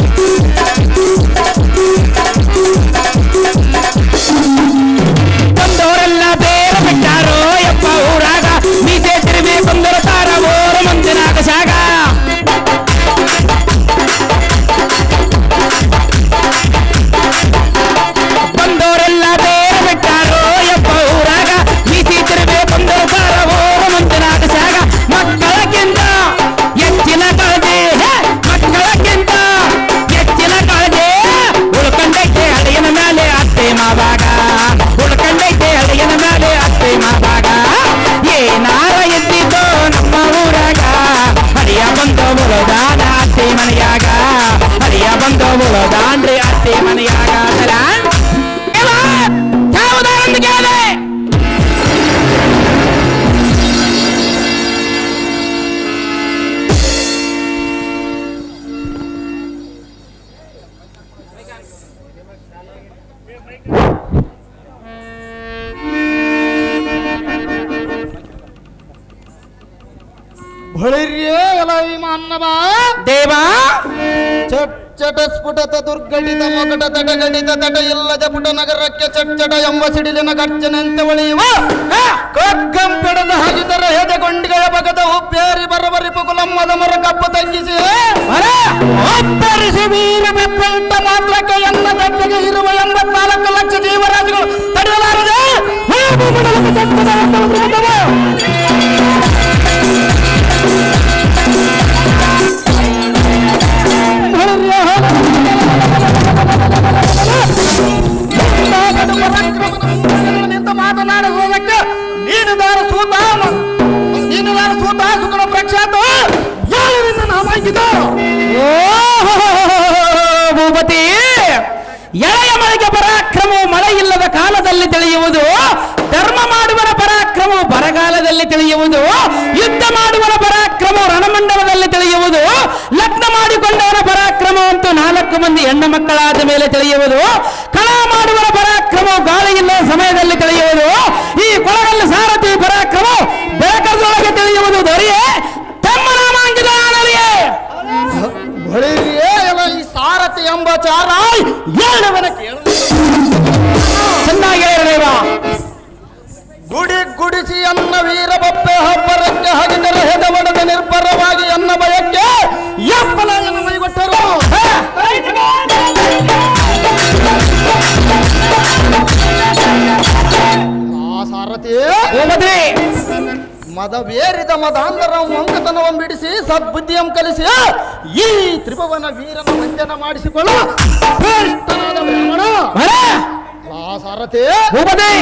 Thank you. ಚಟ ಸ್ಫುಟತ ದುರ್ಗಡಿತ ಮೊಗಟ ತಟಗಡಿತ ತಟ ಇಲ್ಲದ ಪುಟ ನಗರಕ್ಕೆ ಚಟ್ಚಟ ಎಂಬ ಸಿಡಿಲಿನ ಗರ್ಜನೆಯಂತೆ ಒಳೆಯುವ. ಕಗ್ಗಂ ಹಾಗಿದರ ಹಾಗಿತರ ಹೆದೆಗೊಂಡಿಗಳ ಬಗದ ಉಪ್ಪೇರಿ ಬರಬರಿ ಪುಕುಲಮ್ಮದ ಮರ ಕಪ್ಪು ತಂಗಿಸಿ. ಒಪ್ಪರಿಸಿ ವೀರ ಬೆಪ್ಪ ಇಟ್ಟ ಮಾತ್ರಕ್ಕೆ ಎನ್ನ ಬೆಪ್ಪಿಗೆ ಇರುವ ಎಂಬತ್ನಾಲ್ಕು ಲಕ್ಷ ಜೀವರಾಶಿಗಳು ತಡೆಯಲಾರದೆ. ತಿಳಿಯುವುದು? ಯುದ್ಧ ಮಾಡುವರ ಪರಾಕ್ರಮ ರಣಮಂಡಲದಲ್ಲಿ ತಿಳಿಯುವುದು? ಲಗ್ನ ಮಾಡಿಕೊಂಡವರ ಪರಾಕ್ರಮ ಅಂತೂ ನಾಲ್ಕು ಮಂದಿ ಹೆಣ್ಣು ಮಕ್ಕಳಾದ ಮೇಲೆ ತಿಳಿಯುವುದು? ಕಳ ಮಾಡುವರ ಪರಾಕ್ರಮ ಗಾಳಿ ಇಲ್ಲದ ಸಮಯದಲ್ಲಿ ತಿಳಿಯುವುದು? ಈ ಕೊಳಗಲ್ಲಿ ಸಾರಥಿ ಪರಾಕ್ರಮ ಬೆಳಕದೊಳಗೆ ತಿಳಿಯುವುದು ದೊರೆಯೇ? ತಮ್ಮ ನಾಮಾಂಕಿತ ಸಾರಥಿ ಎಂಬ ಚಾರ ಮದವೇರಿದ ಮದಾಂಧರ ಮಂಕತನವನ್ನು ಬಿಡಿಸಿ ಸದ್ಬುದ್ಧಿಯಂ ಕಲಿಸಿ ಈ ತ್ರಿಭುವನ ವೀರನ ವಂದನ ಮಾಡಿಸಿಕೊಳ್ಳು. ಶ್ರೇಷ್ಠನಾದ ಬ್ರಾಹ್ಮಣ. ಆ ಸಾರಥಿ. ಭೂಪತಿ.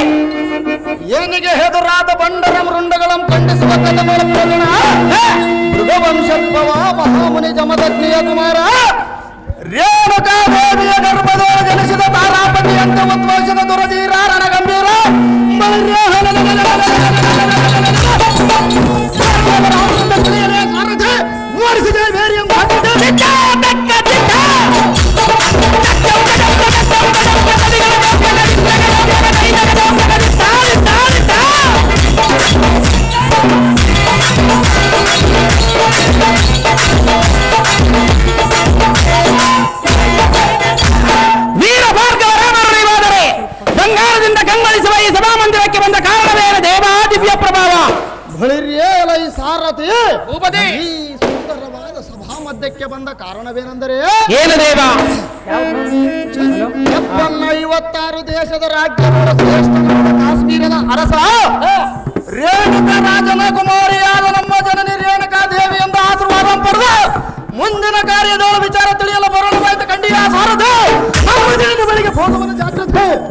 ಏನಿಗೆ ಹೆದುರಾದ ಬಂಡರ ಮೃಂಡಗಳಂ ಖಂಡಿಸುವ ಮೃಗವಂಶತ್ವ ಪ್ರಗಣ ಮಹಾಮುನಿ ಜಮದಗ್ನಿಯ ಕುಮಾರ ರೇಣುಕಾ ದೇವಿಯ ಗರ್ಭದೊಳ ಜನಿಸಿದ ತಾರಾಪತಿಯಂತೆ ಉದ್ಭವಿಸಿದ ದುರಧೀರ ರಣಗಂಭೀರ ఉంది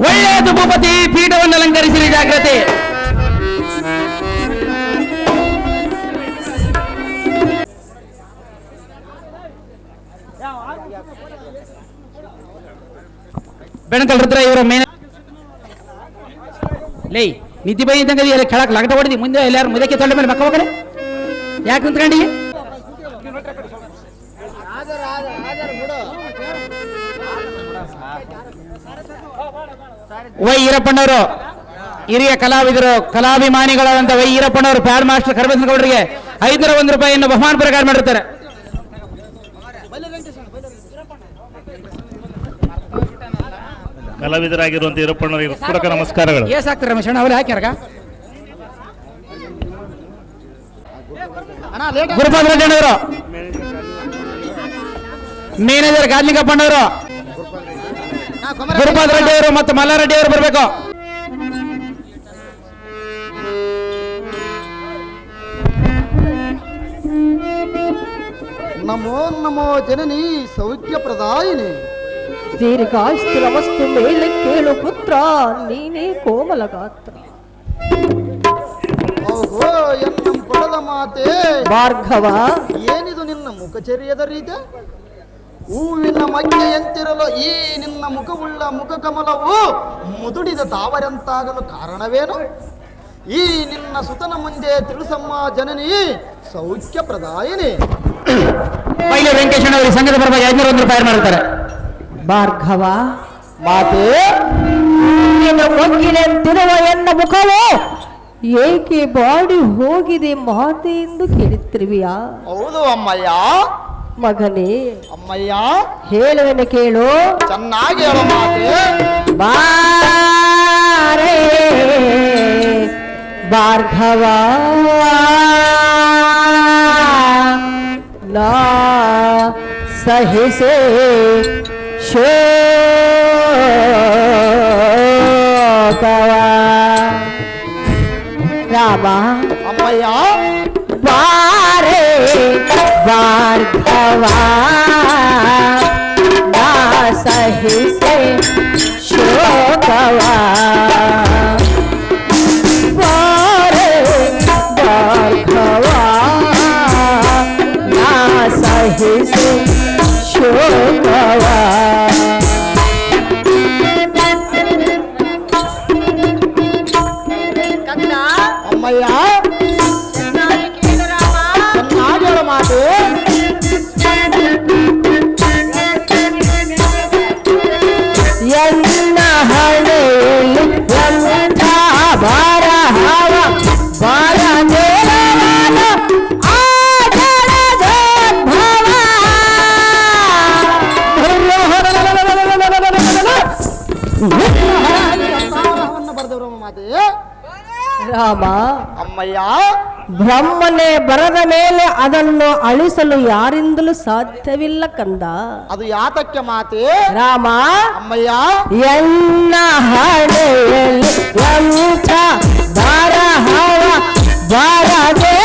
ಒಳ್ಳೆಯದು ಭೂಪತಿ ಪೀಠವನ್ನು ಅಲಂಕರಿಸಿರಿ ಜಾಗ್ರತೆ ಬೆಣಕಲ್ ರುದ್ರ ಇವರ ಮೇನ ಲೇ ನಿಧಿ ಬೈ ಇದ್ದಂಗೆ ಎಲ್ಲ ಕೆಳಕ್ ಲಗಟ ಹೊಡೆದಿ ಮುಂದೆ ಎಲ್ಲಾರು ಮುದಕ್ಕೆ ತೊಂಡ ಮೇಲೆ ಮಕ್ಕ ಹೋಗರೆ ಯಾಕೆ ನಿಂತ್ಕೊಂಡಿ ವೈ ಈರಪ್ಪಣ್ಣವರು ಹಿರಿಯ ಕಲಾವಿದರು ಕಲಾಭಿಮಾನಿಗಳಾದಂಥ ವೈ ಈರಪ್ಪಣ್ಣವರು ಪ್ಯಾಡ್ ಮಾಸ್ಟರ್ ಕರಬೇಸನಗೌಡರಿಗೆ ಐದರ ಒಂದು ರೂಪಾಯಿಯನ್ನು ಬಹುಮಾನ ಪ್ರಕಾರ ಮಾಡಿರ್ತಾರೆ. ಕಲಾವಿದರಾಗಿರುವಂತ ಈರಪ್ಪಣ್ಣವರಿಗೆ ಪೂರಕ ನಮಸ್ಕಾರಗಳು. ಎಸ್ ಆಗ್ತಾರೆ ರಮೇಶಣ್ಣ ಅವ್ರು ಹಾಕ್ಯಾರ ಗುರುಪಾದ ರೆಡ್ಡಿಯವರು ಮೇನೇಜರ್ ಗಾದ್ಲಿಂಗಪ್ಪಣ್ಣವರು ಗುರುಪಾದ ರೆಡ್ಡಿ ಅವರು ಮತ್ತು ಮಲ್ಲಾರೆಡ್ಡಿ ಅವರು ಬರಬೇಕು. ನಮೋ ನಮೋ ಜನನಿ ಸೌಖ್ಯ ಪ್ರದಾಯಿನಿ. ದೀರ್ಘಾಸ್ತಿರವಸ್ತು ಮೇಲೆ ಕೇಳು ಪುತ್ರ ನೀನೇ ಕೋಮಲ ಗಾತ್ರ ಓಹೋ ಎನ್ನ ಪಡದ ಮಾತೆ. ಭಾರ್ಗವ. ಏನಿದು ನಿನ್ನ ಮುಖಚರ್ಯದ ರೀತಿ? ಹೂವಿನ ಮಗ್ಗೆಯಂತಿರಲು ಈ ನಿನ್ನ ಮುಖವುಳ್ಳ ಮುಖ ಕಮಲವು ಮುದುಡಿದ ತಾವರಂತಾಗಲು ಕಾರಣವೇನು? ಈ ನಿನ್ನ ಸುತನ ಮುಂದೆ ತಿಳಿಸಮ್ಮ ಜನನಿ ಸೌಖ್ಯ ಪ್ರದಾಯಿನಿ ಪೈಲೆ ವೆಂಕಟೇಶಣ್ಣ ಅವರು ಸಂಘದ ಪರವಾಗಿ ಐನೂರ ಒಂದು ರೂಪಾಯಿ ಮಾಡುತ್ತಾರೆ ಭಾರ್ಗವ. ಮಾತೆ. ನಿನ್ನ ಮೊಗ್ಗಿನಂತಿರುವ ಎನ್ನ ಮುಖವು? ಏಕೆ ಬಾಡಿ ಹೋಗಿದೆ ಮಾತೆ ಎಂದು ಕೇಳುತ್ತಿರುವಿಯಾ? ಹೌದು ಅಮ್ಮಯ್ಯ. ಮಗನೇ ಅಮ್ಮಯ್ಯ ಹೇಳುವೆನು ಕೇಳು. ಚೆನ್ನಾಗಿ ಹೇಳೋ ಮಾತೆ. ಬಾರೇ ಭಾರ್ಗವ ನಾ ಸಹಿಸೆ ಶೋಕವ ರಾಮ ಅಮ್ಮಯ್ಯ ಬಾರೆ ಭಾರ್ಗವ ನಾ ಸಹಿಸೆ ಶೋಕವ ಬಾರೆ ಭಾರ್ಗವ ನಾ ಸಹಿಸೆ ಶೋಕವ ಅಮ್ಮಯ್ಯ ರಾಮ ಅಮ್ಮಯ್ಯ. ಬ್ರಹ್ಮನೇ ಬರದ ಮೇಲೆ ಅದನ್ನು ಅಳಿಸಲು ಯಾರಿಂದಲೂ ಸಾಧ್ಯವಿಲ್ಲ ಕಂದ. ಅದು ಯಾತಕ್ಕೆ ಮಾತೆ? ರಾಮ ಅಮ್ಮಯ್ಯ. ಎನ್ನ ಹಣೆಯಲ್ಲಿ ಎಂಥ ಬರಹವ ಬರದಿರಲಾದ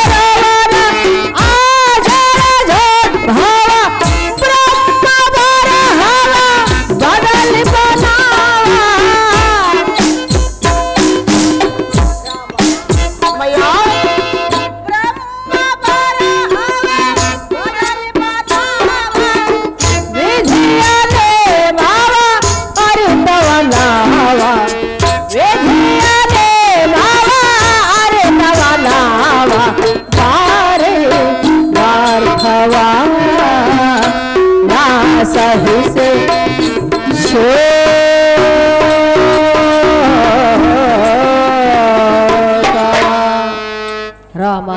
ರಾಮ.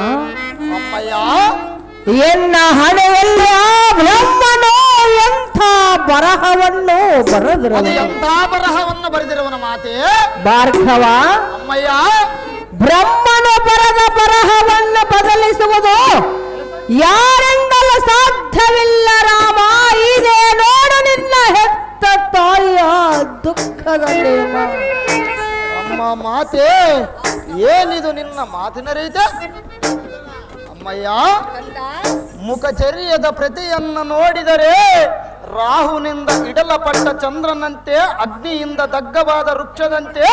ಅಮ್ಮಯ್ಯ ಎನ್ನ ಹಣೆಯಲ್ಲ ಬ್ರಹ್ಮನೋ ಎಂಥ ಬರಹವನ್ನು ಅದು ಬರೆದಿರನು ಎಂಥ ಬರಹವನ್ನು ಬರೆದಿರುವನ ಮಾತೆ? ಭಾರ್ಗವ. ಅಮ್ಮಯ್ಯ. ಬ್ರಹ್ಮನು ಬರದ ಬರಹವನ್ನು ಬದಲಿಸುವುದು ಯಾರಿಂದಲೂ ಸಾಧ್ಯವಿಲ್ಲ ರಾಮ. ಇದೇ ನೋಡು ನಿನ್ನ ಹೆತ್ತ ತಾಯಿಯ ದುಃಖದ ಅಮ್ಮ ಮಾತೆ ಏನಿದು ನಿನ್ನ ಮಾತಿನ ರೀತಿ? ಅಮ್ಮಯ್ಯ ಮುಖಚರ್ಯದ ಪ್ರತಿಯನ್ನು ನೋಡಿದರೆ ರಾಹುನಿಂದ ಇಡಲಪಟ್ಟ ಚಂದ್ರನಂತೆ ಅಗ್ನಿಯಿಂದ ದಗ್ಗವಾದ ವೃಕ್ಷದಂತೆ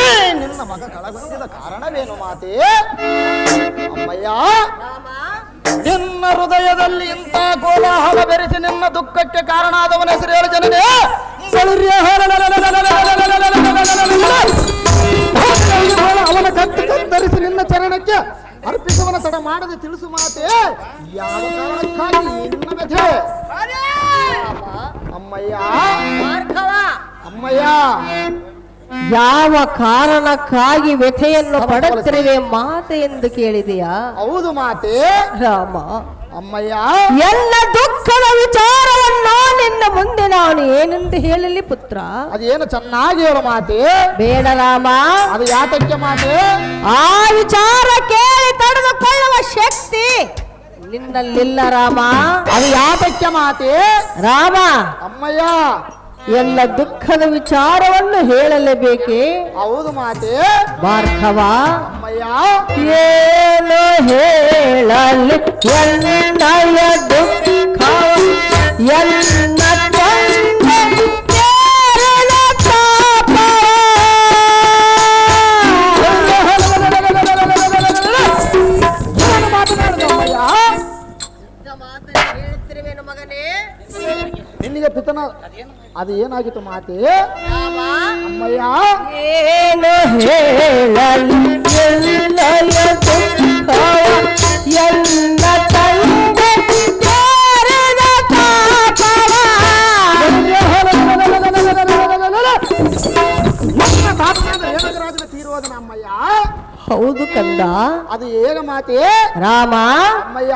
ಏ ನಿನ್ನ ಮಗ ಕಳಗೊಂಡಿದ ಕಾರಣವೇನು ಮಾತೆ? ಅಮ್ಮಯ್ಯ ನಿನ್ನ ಹೃದಯದಲ್ಲಿ ಇಂಥ ಕೋಲಾಹಲ ಬೆರೆಸಿ ನಿನ್ನ ದುಃಖಕ್ಕೆ ಕಾರಣ ಆದವನ ಹೆಸರು ಹೇಳು ಜನನೇ. ಮಾಡದೆ ತಿಳಿಸು ಮಾತೆ. ಯಾವ ಕಾರಣಕ್ಕಾಗಿ ನಿನ್ನ ವ್ಯಥೆ ಅಮ್ಮಯ್ಯ. ಅಮ್ಮಯ್ಯ. ಯಾವ ಕಾರಣಕ್ಕಾಗಿ ವ್ಯಥೆಯನ್ನು ಪಡುತ್ತಿರುವೆ ಮಾತೆ ಎಂದು ಕೇಳಿದೆಯಾ? ಹೌದು ಮಾತೆ. ರಾಮ. ಅಮ್ಮಯ್ಯ. ಎಲ್ಲ ದುಃಖದ ವಿಚಾರವನ್ನ ನಿನ್ನ ಮುಂದೆ ನಾನು ಏನೆಂದು ಹೇಳಲಿ ಪುತ್ರ? ಅದೇನು ಚೆನ್ನಾಗಿ ಹೇಳು ಮಾತೆ. ಬೇಡ ರಾಮ. ಅದು ಯಾತಕ್ಕೆ ಮಾತೆ? ಆ ವಿಚಾರ ಕೇಳಿ ತಡೆದುಕೊಳ್ಳುವ ಶಕ್ತಿ ನಿನ್ನಲ್ಲಿಲ್ಲ ರಾಮ. ಅದು ಯಾತಕ್ಕೆ ಮಾತೆ? ರಾಮ. ಅಮ್ಮಯ್ಯ. ಎಲ್ಲ ದುಃಖದ ವಿಚಾರವನ್ನು ಹೇಳಲೇಬೇಕೆ? ಹೌದು ಮಾತೆ. ಭಾರ್ಗವ ಏನು ಹೇಳಲಿ? ಎನ್ನಯ ದುಃಖ ಎನ್ನ ಅದು ಏನಾಗಿತ್ತು ಮಾತೆ? ಅಮ್ಮಯ್ಯ. ಏನು ಹೇಳಲಿ ಎನ್ನಯ ಹೌದು ಕಂದ. ಅದು ಹೇಗ ಮಾತೆ? ರಾಮ ಅಮ್ಮಯ್ಯ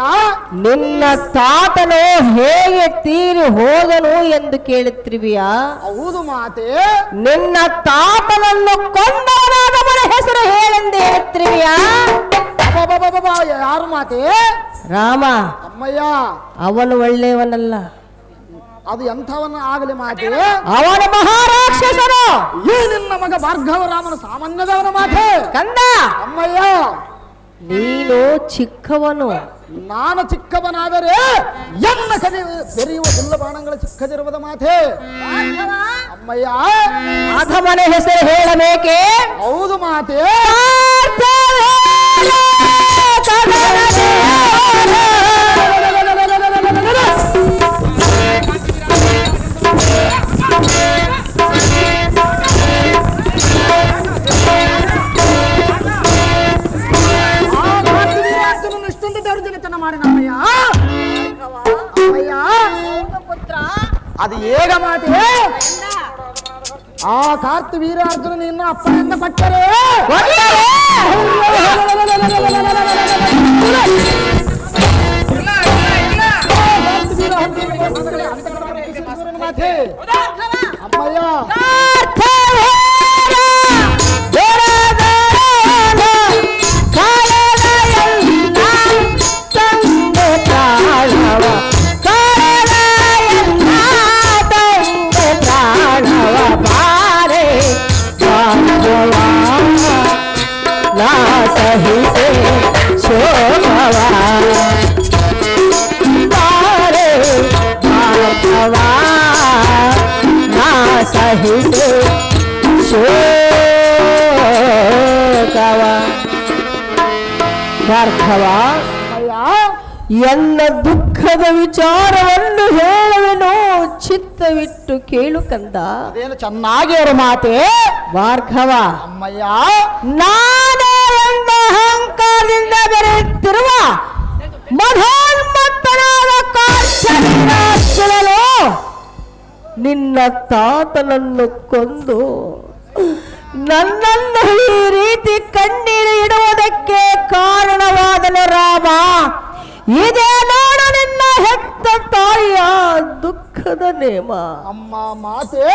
ನಿನ್ನ ತಾತನು ಹೇಗೆ ತೀರಿ ಹೋದನು ಎಂದು ಕೇಳುತ್ತಿರುವಿಯ? ಹೌದು ಮಾತೆ? ನಿನ್ನ ತಾತನನ್ನು ಕೊಂದವನಾದವನ ಹೆಸರು ಹೇಳೆಂದು ಹೇಳುತ್ತಿರುವಿಯ? ಯಾರು ಮಾತೆ? ರಾಮ ಅಮ್ಮಯ್ಯ. ಅವನು ಒಳ್ಳೆಯವನಲ್ಲ. ಅದು ಎಂಥವನ್ನ ಆಗಲಿ ಮಾತೆ. ಅವನ ಮಹಾರಾಕ್ಷಸನು. ಈ ನಿನ್ನ ಮಗ ಭಾರ್ಗವ ರಾಮನ ಸಾಮಾನ್ಯದವನ ಮಾತೆ. ಕಂದ. ಅಮ್ಮಯ್ಯ. ನೀನು ಚಿಕ್ಕವನು. ನಾನು ಚಿಕ್ಕವನಾದರೆ ಎನ್ನ ಕಲಿ ಬೆರೆಯುವ ಎಲ್ಲ ಬಾಣಗಳ ಚಿಕ್ಕದಿರುವುದ ಮಾತೆ. ಅಮ್ಮಯ್ಯ. ಅಧಮನ ಹೆಸರು ಹೇಳಬೇಕೆ? ಹೌದು ಮಾತೆ. ಅದು ಹೇಗ ಮಾತೆ? ಆ ಕಾರ್ತಿ ವೀರಾರ್ಜುನ ನಿನ್ನ ಅಪ್ಪನಿಂದ ಕೊಟ್ಟರೆ? ಮಾತೆ ಅಮ್ಮಯ್ಯ ಸಹಿಸೆ ಶೋಭವಾ ಬಾರೆ ಭಾರ್ಗವ ನಾ ಸಹಿಸೆ ಶೋಕವ. ಪಾರ್ಥವ ಎಲ್ಲ ದುಃಖದ ವಿಚಾರವನ್ನು ಹೇಳುವೆನು ಚಿತ್ತವಿಟ್ಟು ಕೇಳು ಕಂದ. ಅದೇನು ಚೆನ್ನಾಗಿ ಅವರ ಮಾತೆ? ಭಾರ್ಗವ ಅಮ್ಮಯ್ಯ. ನಾನೇ ಎಂಬ ಅಹಂಕಾರದಿಂದ ಬೆರೆಯುತ್ತಿರುವ ಮಧೋನ್ಮತ್ತನಾದ ಕಾಶ್ಯಪಿನಾಶನನು ನಿನ್ನ ತಾತನನ್ನು ಕೊಂದು ನನ್ನನ್ನು ಈ ರೀತಿ ಕಣ್ಣೀರು ಇಡುವುದಕ್ಕೆ ಕಾರಣವಾದನು ರಾಮ. ಇದೇ ನೋಡು ನಿನ್ನ ಹೆತ್ತ ತಾಯಿಯ ದುಃಖದ ನೇಮ. ಅಮ್ಮ ಮಾತೆ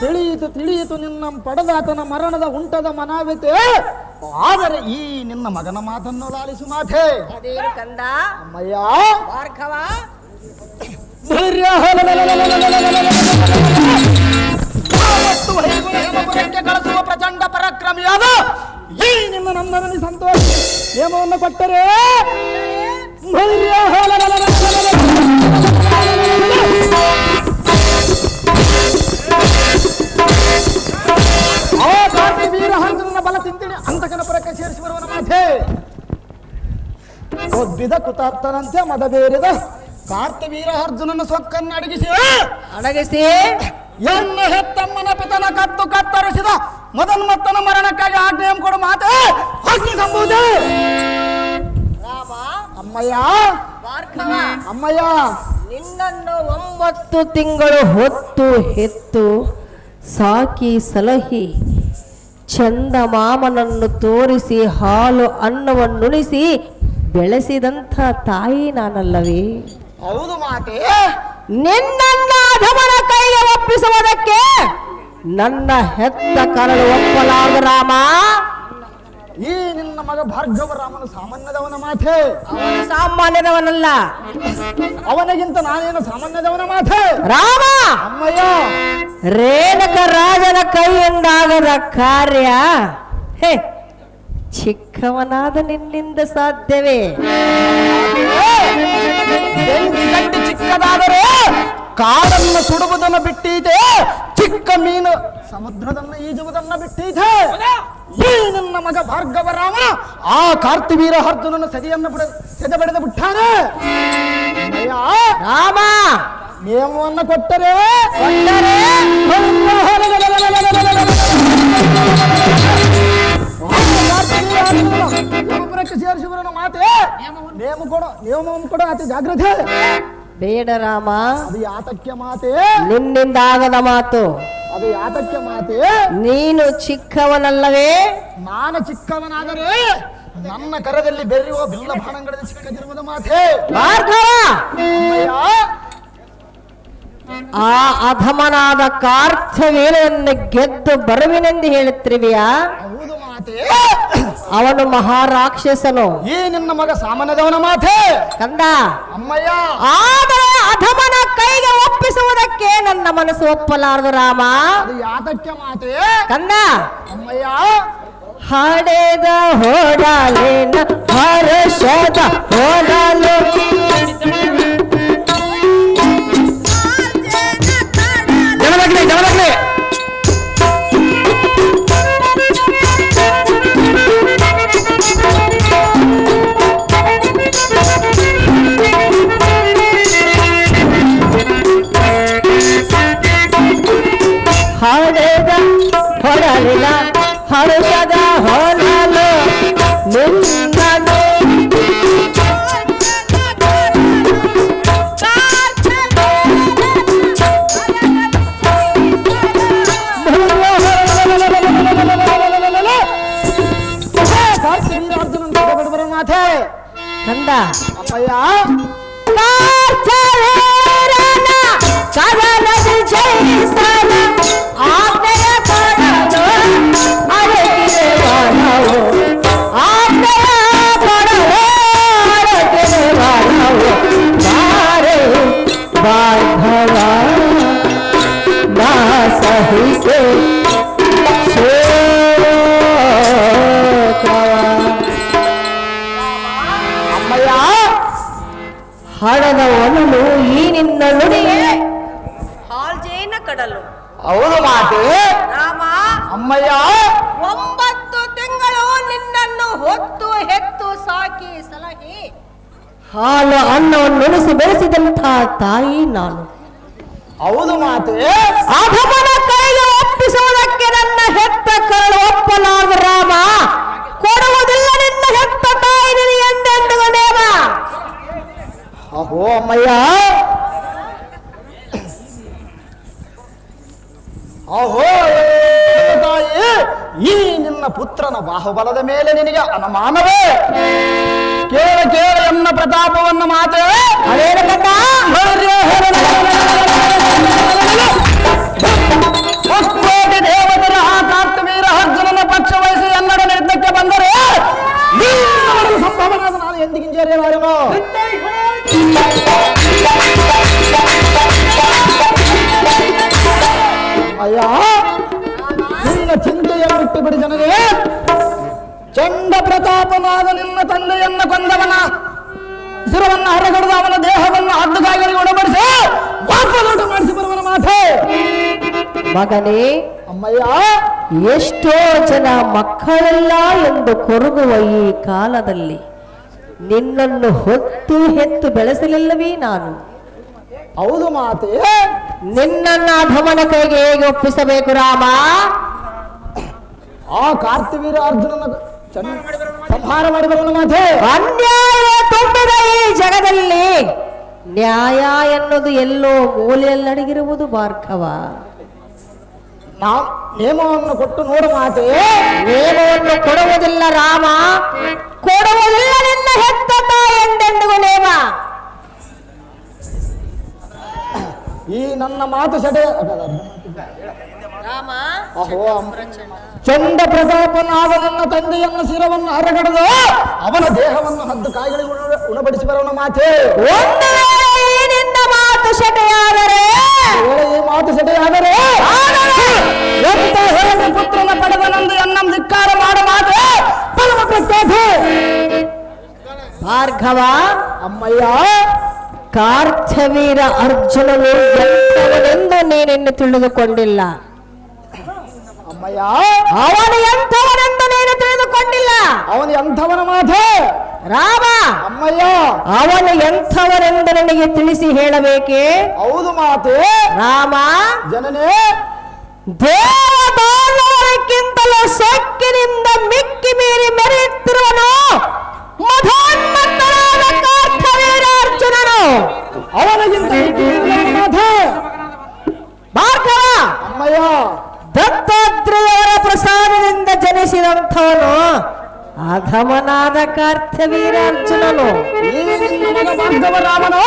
ತಿಳಿಯಿತು ತಿಳಿಯಿತು ನಿನ್ನ ಪಡೆದಾತನ ಮರಣದ ಉಂಟದ ಮನಾವಿತೆ. ಆದರೆ ಈ ನಿನ್ನ ಮಗನ ಮಾತನ್ನು ಲಾಲಿಸು ಮಾತೆ. ಅದೇನು ಕಂದ? ಅಮ್ಮಯ್ಯ ಕಳಿಸುವ ಪ್ರಚಂಡ ಪರಾಕ್ರಮಿಯಾದ ಈ ನಿನ್ನ ನಂದನಲ್ಲಿ ಸಂತೋಷ ನಿಯಮವನ್ನು ಕೊಟ್ಟರೆ ಸೇರಿಸಿ ಬರುವ ಮಾತೆ ಒಬ್ಬಿದ ಕುತಾರ್ಥನಂತೆ ಮದ ಬೇರಿದ ಕಾರ್ತಿವೀರ ಅರ್ಜುನನ ಸೊಕ್ಕನ್ನು ಅಡಗಿಸಿ. ಅಡಗಿಸಿ. ಎನ್ನ ಹೆತ್ತಮ್ಮನ ಪಿತನ ಕತ್ತು ಕತ್ತರಿಸಿದ ಮದನ್ಮತ್ತನ ಮರಣಕ್ಕಾಗಿ ಆಜ್ಞೆ ಕೊಡು ಮಾತು. ಅಗ್ನಿ ಸಂಬುದು ರಾಮ. ಅಮ್ಮಯ್ಯ. ಭಾರ್ಗವ. ಅಮ್ಮಯ್ಯ. ನಿನ್ನನ್ನು ಒಂಬತ್ತು ತಿಂಗಳು ಹೊತ್ತು ಹೆತ್ತು ಸಾಕಿ ಸಲಹಿ ಚಂದ ಮಾಮನನ್ನು ತೋರಿಸಿ ಹಾಲು ಅನ್ನವನ್ನುಣಿಸಿ ಬೆಳೆಸಿದಂಥ ತಾಯಿ ನಾನಲ್ಲವೇ? ಹೌದು ಮಾತೆ. ನಿನ್ನ ಅಧಮನ ಕೈಗೆ ಒಪ್ಪಿಸುವುದಕ್ಕೆ ನನ್ನ ಹೆತ್ತ ಕರಳು ಒಪ್ಪಲಾಗ ರಾಮ. ಈ ನಿನ್ನ ಮಗ ಭಾರ್ಗವ ರಾಮನು ಸಾಮಾನ್ಯದವನ ಮಾತೆ. ಅವನು ಸಾಮಾನ್ಯದವನಲ್ಲ. ಅವನಿಗಿಂತ ನಾನೇನು ಸಾಮಾನ್ಯದವನ ಮಾತೆ? ರಾಮ! ಅಮ್ಮಯ್ಯ! ರೇಣಕ ರಾಜನ ಕೈಯಿಂದಾಗದ ಕಾರ್ಯ ಹೇ ಚಿಕ್ಕವನಾದ ನಿನ್ನಿಂದ ಸಾಧ್ಯವೇ? ಗಂಟಿ ಚಿಕ್ಕದಾದರೆ ಕಾಡನ್ನು ಸುಡುವುದನ್ನು ಬಿಟ್ಟೀತೆ ಚಿಕ್ಕ ಮೀನು ಸಮುದ್ರದನ್ನ ಈಜುವುದನ್ನ ಬಿಟ್ಟೀತೆ ಈ ನನ್ನ ಮಗ ಭಾರ್ಗವ ರಾಮ ಆ ಕಾರ್ತಿವೀರ ಅರ್ಜುನನ ಸದಿಯನ್ನು ಬಿಡ ಸೆದೆ ಬಡಿದು ಬಿಟ್ಟಾನೆ. ರಾಮ! ನಿಯಮವನ್ನು ಕೊಟ್ಟರೆ? ಕೊಟ್ಟರೆ? ಯಮಪುರಕ್ಕೆ ಸೇರಿಸಿಬರೋಣ ಮಾತೆ. ನೇಮ ಕೊಡು ನಿಯಮವನ್ನು ಕೊಡು ಅತಿ ಜಾಗ್ರತೆ. ಬೇಡ ರಾಮ. ಅದು ಯಾತಕ್ಕೆ ಮಾತೆ? ನಿನ್ನಿಂದಾಗದ ಮಾತು. ಅದು ಯಾತಕ್ಕೆ ಮಾತೆ? ನೀನು ಚಿಕ್ಕವನಲ್ಲವೇ? ನಾನು ಚಿಕ್ಕವನಾದರೆ ನನ್ನ ಕರದಲ್ಲಿ ಬೆರೆಯುವ ಬಿಲ್ಲ ಬಾಣಗಳಲ್ಲಿ ಸಿಕ್ಕದಿರುವುದು ಮಾತೆ. ಭಾರ್ಗವ! ಆ ಅಧಮನಾದ ಕಾರ್ಥವೀರನ್ನು ಗೆದ್ದು ಬರುವಿನೆಂದು ಹೇಳುತ್ತಿರುವೆಯಾ? ಹೌದು ಮಾತೆ? ಅವನು ಮಹಾರಾಕ್ಷಸನು. ಈ ನಿನ್ನ ಮಗ ಸಾಮಾನ್ಯದವನ ಮಾತೆ? ಕಂದ ಅಮ್ಮಯ್ಯ. ಆದರೆ ಅಧಮನ ಕೈಗೆ ಒಪ್ಪಿಸುವುದಕ್ಕೆ ನನ್ನ ಮನಸ್ಸು ಒಪ್ಪಲಾರದು ರಾಮ. ಅದು ಯಾತಕ್ಕೆ ಮಾತೆ? ಕಂದ ಅಮ್ಮಯ್ಯ. ಹಾಡೆದ ಹೋಡಾಲೇನ ಹರ್ಷದ ಹೋಡಲು. ಜಲದಗ್ನಿ ಜಲದಗ್ನಿ ಹೊಡಲಿನ ಹರ್ಷದ ಬಿಡುಬರ ಮಾತೆ ಕಂದ ಅಮ್ಮಯ್ಯ ಕಾರ್ತವೀರನ ಕದನದಿ ಜಯಿಸಲ ಆಜ್ಞೆಯ ಒಲಲು ಈ ನಿನ್ನ ನುಡಿಯೇ. ಹಾಲ್ಜೇನ ಕಡಲು. ಹೌದು ಮಾತೆ. ರಾಮ. ಅಮ್ಮಯ್ಯ. ಒಂಬತ್ತು ತಿಂಗಳು ನಿನ್ನನ್ನು ಹೊತ್ತು ಹೆತ್ತು ಸಾಕಿ ಸಲಹಿ. ಹಾಲು ಅನ್ನವನ್ನು ನೆನೆಸಿ ಬೆಳೆಸಿದಂತಹ ತಾಯಿ ನಾನು. ಹೌದು ಮಾತೆ. ಅಧಮನ ಕೈಗೆ ಒಪ್ಪಿಸುವುದಕ್ಕೆ ನನ್ನ ಹೆತ್ತ ಕರಳು ಒಪ್ಪಲಾದ ರಾಮ. ಕೊಡುವುದಿಲ್ಲ ನಿನ್ನ ಹೆತ್ತ ಅಹೋ ಅಮ್ಮಯ್ಯ ಅಹೋ ತಾಯಿ ಈ ನಿನ್ನ ಪುತ್ರನ ಬಾಹುಬಲದ ಮೇಲೆ ನಿನಗೆ ಅನುಮಾನವೇ ಕೇಳ ಕೇಳ ಎನ್ನ ಪ್ರತಾಪವನ್ನು ಮಾತೆ ಅದೇನು ಕಂದ ಮುಕ್ಕೋಟಿ ದೇವತರ ಆ പാപനാശനാണ് എന്തിക്കും ചെറിയ കാര്യമോ ಅಯ್ಯ ನಿನ್ನ ಚಿಂತೆಯ ಬಿಟ್ಟು ಬಿಡಿ ಜನರೇ. ಚಂಡ ಪ್ರತಾಪನಾದ ನಿನ್ನ ತಂದೆಯನ್ನು ಕೊಂದವನ ಶಿರವನ್ನ ಹರಗಡದ ಅವನ ದೇಹವನ್ನು ಅಡ್ಡಗಾಯಗಳಿಗೆ ಒಡಬಡಿಸಿ ವಾಪದುಂಟು ಮಾಡಿಸಿ ಬರುವನ ಮಾತೆ. ಮಗನೇ ಅಮ್ಮಯ್ಯ ಎಷ್ಟೋ ಜನ ಮಕ್ಕಳಲ್ಲ ಎಂದು ಕೊರಗುವ ಈ ಕಾಲದಲ್ಲಿ ನಿನ್ನನ್ನು ಹೊತ್ತು ಹೆತ್ತು ಬೆಳೆಸಲಿಲ್ಲವೇ ನಾನು. ಹೌದು ಮಾತೆ. ನಿನ್ನನ್ನ ಧಮನ ಕೈಗೆ ಹೇಗೆ ಒಪ್ಪಿಸಬೇಕು ರಾಮ? ಆ ಕಾರ್ತಿವೀರ ಅರ್ಜುನನ ಸಂಹಾರ ಮಾಡಿ ಬರುವನ ಮಾತೆ. ಅನ್ಯಾಯ ತುಂಬಿದ ಈ ಜಗದಲ್ಲಿ ನ್ಯಾಯ ಎನ್ನುವುದು ಎಲ್ಲೋ ಮೂಲೆಯಲ್ಲಿ ಅಡಗಿರುವುದು ಭಾರ್ಗವ. ನಾ ನೇಮವನ್ನು ಕೊಟ್ಟು ನೋಡು ಮಾತೆ. ನೇಮವನ್ನು ಕೊಡುವುದಿಲ್ಲ ರಾಮ. ನನ್ನ ಮಾತು ಸಡೆ. ಚಂಡ ಪ್ರತಾಪನಾದ ನನ್ನ ತಂದೆಯನ್ನ ಶಿರವನ್ನು ಹರಗಡದು. ಅವನ ದೇಹವನ್ನು ಹದ್ದು ಕಾಯಿಗಳಿಗೆ ಉಣ- ಉಣಬಡಿಸಿ ಬರೋಣ ಮಾತೆ ಮಾತು ಸಡೆಯಾದರೆ ವೇಳೆ ಈ ಮಾತು ಸೆಡೆಯಾದರೆ ಎಂತ ಹೇಳಿ ಪುತ್ರನ ಪಡೆದ ನಂದು ಎನ್ನ ಧಿಕ್ಕಾರ ಮಾಡ ಮಾತೆ. ಪರಮ ಭಾರ್ಗವ ಅಮ್ಮಯ್ಯ ಕಾರ್ಥವೀರ ಅರ್ಜುನನು ಎಂಥವನೆಂದು ನೀನಿನ್ನು ತಿಳಿದುಕೊಂಡಿಲ್ಲ. ಅವನು ಎಂಥವನೆಂದು ನೀನು ತಿಳಿದುಕೊಂಡಿಲ್ಲ. ಅವನು ಎಂಥವನ ಮಾತೆ ರಾಮ! ಅಮ್ಮಯ್ಯ! ಅವನು ಎಂಥವನೆಂದು ನನಗೆ ತಿಳಿಸಿ ಹೇಳಬೇಕೆ? ಹೌದು ಮಾತೆ! ರಾಮ! ಜನನೇ! ದೇವದಾನವರಿಗಿಂತಲೂ ಸೊಕ್ಕಿನಿಂದ ಮಿಕ್ಕಿ ಮೀರಿ ಮೆರೆಯುತ್ತಿರುವನು ಮಧೋನ್ಮತ್ತನಾದ ಅವನಿಗಿಂತ ಹೆಚ್ಚಿನವನ ಮಾತೆ ಭಾರ್ಗವ ಅಮ್ಮಯ್ಯ. ದತ್ತಾತ್ರೇಯವರ ಪ್ರಸಾದದಿಂದ ಜನಿಸಿದಂಥವನು ಅಧಮನಾದ ಕಾರ್ಥವೀರ ಅರ್ಜುನನು ಈ ನಿನ್ನ ಮಗ ಭಾರ್ಗವ ರಾಮನು?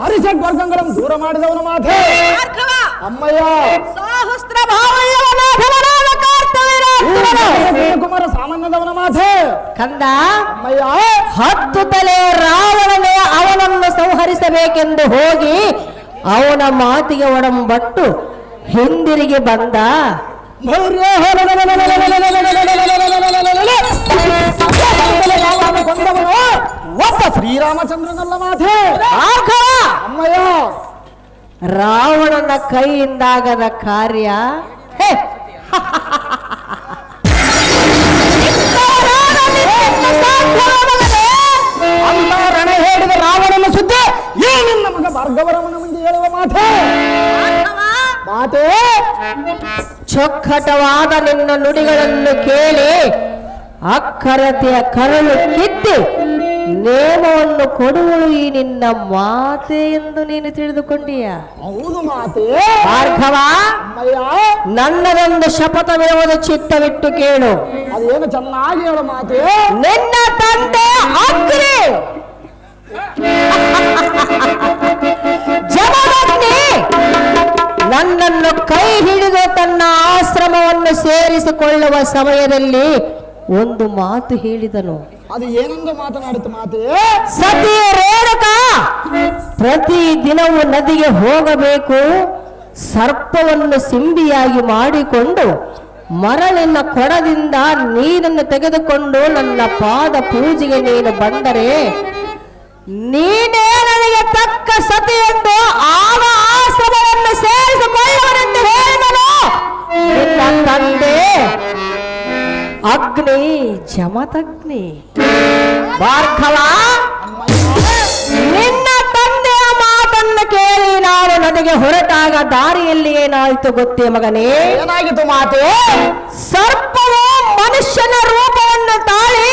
ಹರಿಷಡ್ ವರ್ಗಗಳನ್ನು ದೂರ ಮಾಡಿದವನ ಮಾತೆ ಅಮ್ಮಯ್ಯ. ಸಹಸ್ರ ಭಾವಯ್ಯವನ ಕುಮಾರ ಸಾಮಾನ್ಯದವನ ಮಾತೆ ಕಂದ ಅಮ್ಮಯ್ಯ ಹತ್ತು ತಲೆ ರಾವಣನೇ ಅವನನ್ನು ಸಂಹರಿಸಬೇಕೆಂದು ಹೋಗಿ ಅವನ ಮಾತಿಗೆ ಒಡಂಬಟ್ಟು ಹಿಂದಿರುಗಿ ಬಂದ ಒಬ್ಬ ಶ್ರೀರಾಮಚಂದ್ರನಲ್ಲ ಮಾತೆ ಅಮ್ಮಯ್ಯ ರಾವಣನ ಕೈಯಿಂದಾಗದ ಕಾರ್ಯ ಮಾತೆ! ಮಾತೆ! ಚೊಕ್ಕಟವಾದ ನಿನ್ನ ನುಡಿಗಳನ್ನು ಕೇಳಿ ಅಕ್ಕರತೆಯ ಕರಳು ಕಿತ್ತು ನೇಮವನ್ನು ಕೊಡುವಳು ಈ ನಿನ್ನ ಮಾತೆ ಎಂದು ನೀನು ತಿಳಿದುಕೊಂಡೀಯ. ಹೌದು ಮಾತೆ! ಭಾರ್ಗವ ಅಮ್ಮಯ್ಯ! ನನ್ನದೊಂದು ಶಪಥವಿರುವುದು ಚಿತ್ತವಿಟ್ಟು ಕೇಳು. ಅದೇನು ಚೆನ್ನಾಗಿ ಹೇಳು ಮಾತೆ! ನಿನ್ನ ತಂದೆ ಅಗ್ನಿ ಕೈ ಹಿಡಿದು ತನ್ನ ಆಶ್ರಮವನ್ನು ಸೇರಿಸಿಕೊಳ್ಳುವ ಸಮಯದಲ್ಲಿ ಒಂದು ಮಾತು ಹೇಳಿದನು. ಅದು ಏನೆಂದು ಮಾತನಾಡಿತು ಮಾತೆ? ಸತಿ ರೇಣುಕ ಪ್ರತಿ ದಿನವೂ ನದಿಗೆ ಹೋಗಬೇಕು ಸರ್ಪವನ್ನು ಸಿಂಬಿಯಾಗಿ ಮಾಡಿಕೊಂಡು ಮರಳಿನ ಕೊಡದಿಂದ ನೀರನ್ನು ತೆಗೆದುಕೊಂಡು ನನ್ನ ಪಾದ ಪೂಜೆಗೆ ನೀನು ಬಂದರೆ ನೀನೇ ನನಗೆ ತಕ್ಕ ಸತಿ ಎಂದು ಆಗ ಆಶ್ರಮವನ್ನು ಸೇರಿಸಿಕೊಳ್ಳುವನೆಂದು ಹೇಳಿದನು. ನಿನ್ನ ತಂದೆ ಅಗ್ನಿ ಜಮತಗ್ನಿ ಬಾರ್ಕಲ ನಿನ್ನ ತಂದೆಯ ಮಾತನ್ನು ಕೇಳಿ ನಾನು ನನಗೆ ಹೊರಟಾಗ ದಾರಿಯಲ್ಲಿ ಏನಾಯಿತು ಗೊತ್ತೇ ಮಗನೇ? ಏನಾಗಿತ್ತು ಮಾತೆ? ಸರ್ಪವು ಮನುಷ್ಯನ ರೂಪವನ್ನು ತಾಳಿ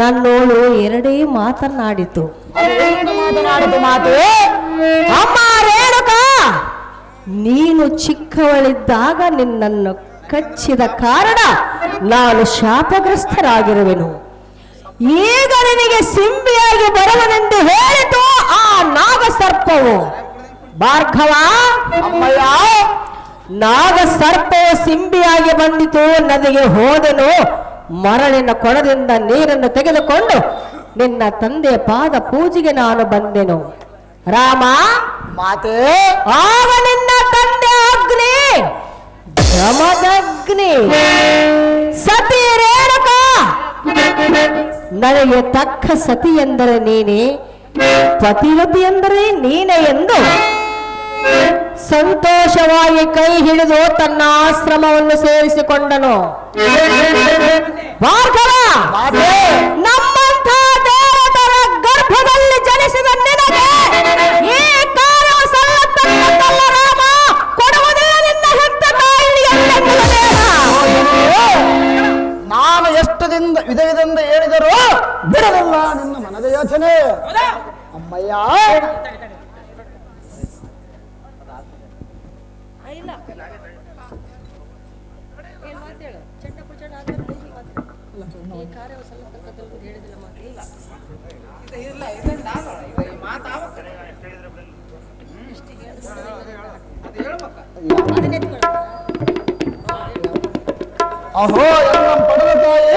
ನನ್ನೋಳು ಎರಡೇ ಮಾತನಾಡಿತು ಅದು ಮಾತು ಅಮ್ಮ, ರೇಣುಕ, ನೀನು ಚಿಕ್ಕವಳಿದ್ದಾಗ ನಿನ್ನನ್ನು ಕಚ್ಚಿದ ಕಾರಣ ನಾನು ಶಾಪಗ್ರಸ್ತರಾಗಿರುವೆನು. ಈಗ ನಿನಗೆ ಸಿಂಬಿಯಾಗಿ ಬರುವನೆಂದು ಹೇಳಿತು ಆ ನಾಗಸರ್ಪವು. ಭಾರ್ಗವ ನಾಗ ಸರ್ಪವು ಸಿಂಬಿಯಾಗಿ ಬಂದಿತು, ನದಿಗೆ ಹೋದನು. ಮರಳಿನ ಕೊಳದಿಂದ ನೀರನ್ನು ತೆಗೆದುಕೊಂಡು ನಿನ್ನ ತಂದೆ ಪಾದ ಪೂಜೆಗೆ ನಾನು ಬಂದೆನು. ರಾಮ ಮಾತೆ? ಆಗ ನಿನ್ನ ತಂದೆ ಅಗ್ನಿ ಭ್ರಮದಗ್ನಿ. ಸತಿ ರೇಣುಕ ನನಗೆ ತಕ್ಕ ಸತಿ ಎಂದರೆ ನೀನೆ ಪತಿರತಿ ಎಂದರೆ ನೀನೇ ಎಂದು ಸಂತೋಷವಾಗಿ ಕೈ ಹಿಡಿದು ತನ್ನ ಆಶ್ರಮವನ್ನು ಸೇರಿಸಿಕೊಂಡನು. ಭಾರ್ಗವ ನಮ್ಮಂಥ ವಿಧದಿಂದ ಹೇಳಿದರೂ ಬಿಡಲಿಲ್ಲ ನಿನ್ನ ಮನದ ಯೋಚನೆ. ಅಮ್ಮಯ್ಯ. ಅಹೋ ಎಲ್ಲ ಪಡೆದ ತಾಯಿ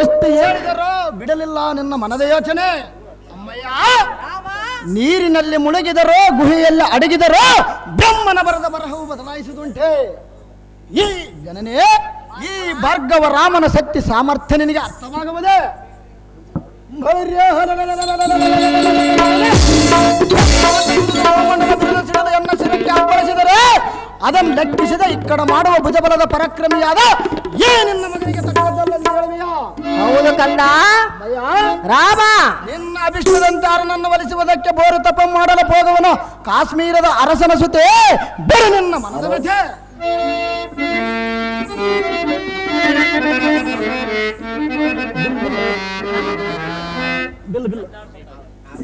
ಎಷ್ಟು ಹೇಳಿದರೋ ಬಿಡಲಿಲ್ಲ ನಿನ್ನ ಮನದ ಯೋಚನೆ. ಅಮ್ಮಯ್ಯ! ನೀರಿನಲ್ಲಿ ಮುಳುಗಿದರೋ ಗುಹೆಯಲ್ಲಿ ಅಡಗಿದರೋ ಬ್ರಹ್ಮನ ಬರದ ಬರಹವು ಬದಲಾಯಿಸಿದುಂಟೆ. ಈ ಜನನೇ ಈ ಭಾರ್ಗವ ರಾಮನ ಶಕ್ತಿ ಸಾಮರ್ಥ್ಯ ನಿನಗೆ ಅರ್ಥವಾಗುವುದೇ? ಬಳಸಿದರೆ ಅದನ್ನು ಲೆಕ್ಕಿಸದೆ ಇಕ್ಕಡ ಮಾಡುವ ಭುಜಬಲದ ಪರಾಕ್ರಮಿಯಾದ ಏ ನಿನ್ನ ಮಗನಿಗೆ? ಹೌದು ಕಂದ. ರಾಮ. ನಿನ್ನ ಅಭಿಷ್ಟದಂತಾರನನ್ನು ಒಲಿಸುವುದಕ್ಕೆ ಬೋರು ತಪ್ಪ ಮಾಡಲು ಹೋಗುವನು ಕಾಶ್ಮೀರದ ಅರಸನ ಸುತೆ ಬರು ನಿನ್ನ ಮನದ ವ್ಯಥೆ. ಬಿಲ್ ಬಿಲ್.